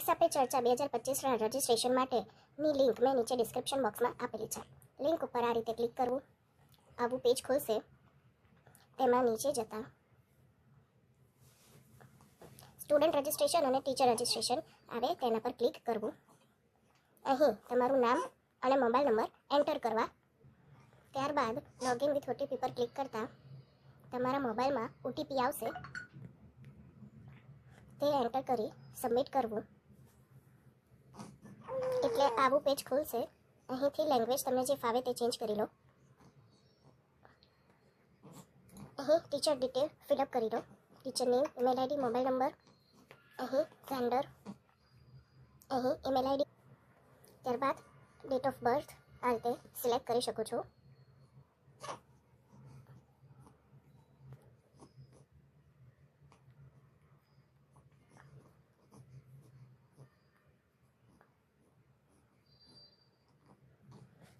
પરીક્ષા પે ચર્ચા બે હજાર પચીસના રજિસ્ટ્રેશન માટેની લિંક મેં નીચે ડિસ્ક્રિપ્શન બોક્સમાં આપેલી છે. લિંક ઉપર આ રીતે ક્લિક કરવું. આવું પેજ ખુલશે. તેમાં નીચે જતા સ્ટુડન્ટ રજિસ્ટ્રેશન અને ટીચર રજિસ્ટ્રેશન આવે તેના પર ક્લિક કરવું. અહીં તમારું નામ અને મોબાઈલ નંબર એન્ટર કરવા. ત્યારબાદ લોગિન વિથ ઓટીપી પર ક્લિક કરતાં તમારા મોબાઈલમાં ઓટીપી આવશે. તે એન્ટર કરી સબમિટ કરવું. એટલે આવું પેજ ખુલશે. અહીંથી લેંગ્વેજ તમને જે ફાવે તે ચેન્જ કરી લો. અહીં ટીચર ડિટેલ ફિલઅપ કરી લો teacher name email ID mobile number અહીં જેન્ડર અહીં ઈમેલ આઈડી ત્યારબાદ ડેટ ઓફ બર્થ આ રીતે સિલેક્ટ કરી શકો છો.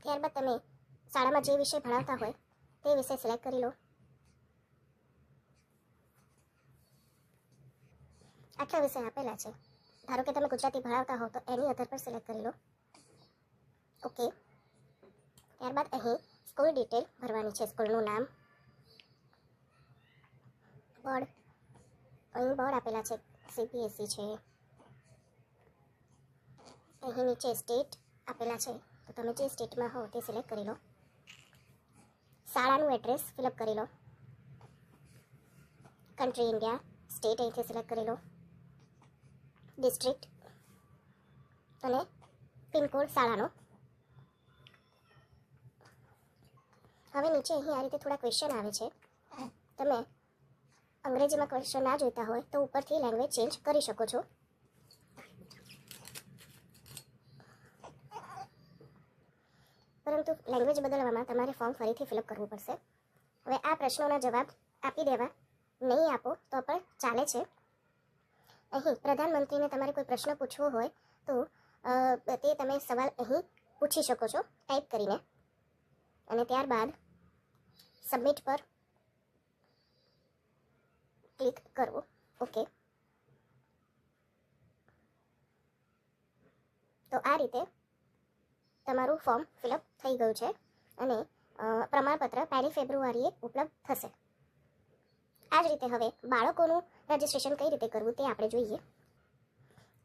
ત્યારબાદ તમે શાળામાં જે વિષય ભણાવતા હોય તે વિષય સિલેક્ટ કરી લો. આટલા વિષય આપેલા છે. ધારો કે તમે ગુજરાતી ભણાવતા હો તો એની આધાર પર સિલેક્ટ કરી લો. ઓકે ત્યારબાદ અહીં સ્કૂલ ડિટેલ ભરવાની છે. સ્કૂલનું નામ. બોર્ડ અહીં બોર્ડ આપેલા છે. સીબીએસસી છે. અહીં નીચે સ્ટેટ આપેલા છે. તો તમે જે સ્ટેટમાં હો તે સિલેક્ટ કરી લો. શાળાનું એડ્રેસ ફિલઅપ કરી લો. કન્ટ્રી ઇન્ડિયા સ્ટેટ અહીંથી સિલેક્ટ કરી લો. ડિસ્ટ્રિક્ટ અને પિનકોડ શાળાનો. હવે નીચે અહીં આ રીતે થોડા ક્વેશ્ચન આવે છે. તમે અંગ્રેજીમાં ક્વેશ્ચન ના જોઈતા હોય તો ઉપરથી લેંગ્વેજ ચેન્જ કરી શકો છો. પરંતુ લેંગ્વેજ બદલવામાં તમારે ફોર્મ ફરીથી ફિલઅપ કરવું પડશે. હવે આ પ્રશ્નોના જવાબ આપી દેવા. નહીં આપો તો પણ ચાલે છે. અહીં પ્રધાનમંત્રીને તમારે કોઈ પ્રશ્ન પૂછવો હોય તો તે તમે સવાલ અહીં પૂછી શકો છો. ટાઈપ કરીને. અને ત્યારબાદ સબમિટ પર ક્લિક કરવું. ઓકે. તો આ રીતે તમારું ફોર્મ ફિલઅપ થઈ ગયું છે અને પ્રમાણપત્ર પહેલી ફેબ્રુઆરીએ ઉપલબ્ધ થશે. આ જ રીતે હવે બાળકોનું રજિસ્ટ્રેશન કઈ રીતે કરવું તે આપણે જોઈએ.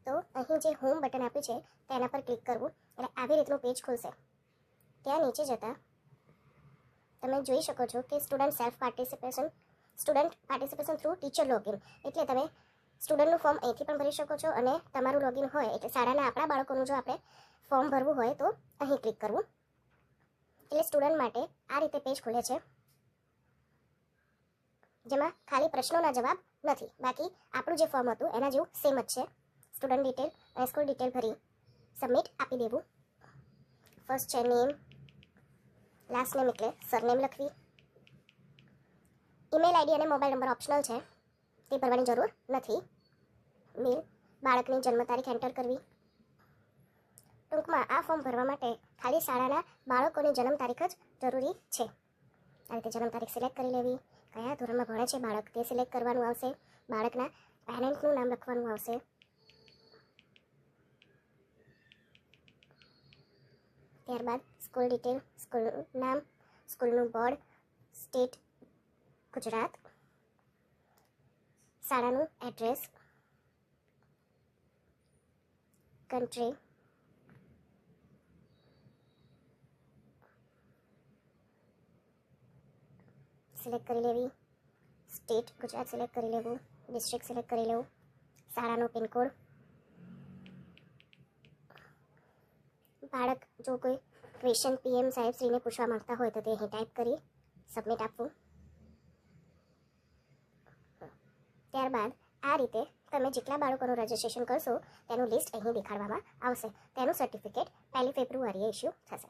તો અહીં જે હોમ બટન આપ્યું છે તેના પર ક્લિક કરવું એટલે આવી રીતનું પેજ ખુલશે. ત્યાં નીચે જતાં તમે જોઈ શકો છો કે student self participation, student participation through teacher login. એટલે તમે સ્ટુડન્ટનું ફોર્મ અહીંથી પણ ભરી શકો છો અને તમારું લોગિન હોય એટલે શાળાના આપણા બાળકોનું જો આપણે ફોર્મ ભરવું હોય તો અહીં ક્લિક કરવું. એટલે સ્ટુડન્ટ માટે આ રીતે પેજ ખુલે છે. જેમાં ખાલી પ્રશ્નોના જવાબ નથી. બાકી આપણું જે ફોર્મ હતું એના જેવું સેમ જ છે. સ્ટુડન્ટ ડિટેલ અને સ્કૂલ ડિટેલ ભરી સબમિટ આપી દેવું. ફર્સ્ટ છે નેમ લાસ્ટ નેમ એટલે સરનેમ લખવી. ઈમેલ આઈડી અને મોબાઈલ નંબર ઓપ્શનલ છે. તે ભરવાની જરૂર નથી. મેલ બાળકની જન્મ તારીખ એન્ટર કરવી. ટૂંકમાં આ ફોર્મ ભરવા માટે ખાલી શાળાના બાળકોની જન્મ તારીખ જ જરૂરી છે. આ રીતે જન્મ તારીખ સિલેક્ટ કરી લેવી. કયા ધોરણમાં ભણે છે બાળક તે સિલેક્ટ કરવાનું આવશે. બાળકના પેરેન્ટનું નામ લખવાનું આવશે. ત્યારબાદ સ્કૂલ ડિટેલ સ્કૂલનું નામ, સ્કૂલનું બોર્ડ, સ્ટેટ, ગુજરાત. શાળાનું એડ્રેસ. કન્ટ્રી સિલેક્ટ કરી લેવી. સ્ટેટ ગુજરાત સિલેક્ટ કરી લેવું. ડિસ્ટ્રિક્ટ સિલેક્ટ કરી લેવું. શાળાનો પિનકોડ બાળક જો કોઈ ક્વેશ્ચન પીએમ સાહેબ શ્રીને પૂછવા માંગતા હોય તો તે અહીં ટાઈપ કરી સબમિટ આપવું. ત્યારબાદ આ રીતે તમે જેટલા બાળકોનું રજિસ્ટ્રેશન કરશો, તેનું લિસ્ટ અહીં દેખાડવામાં આવશે. તેનું સર્ટિફિકેટ પહેલી ફેબ્રુઆરીએ ઇસ્યુ થશે.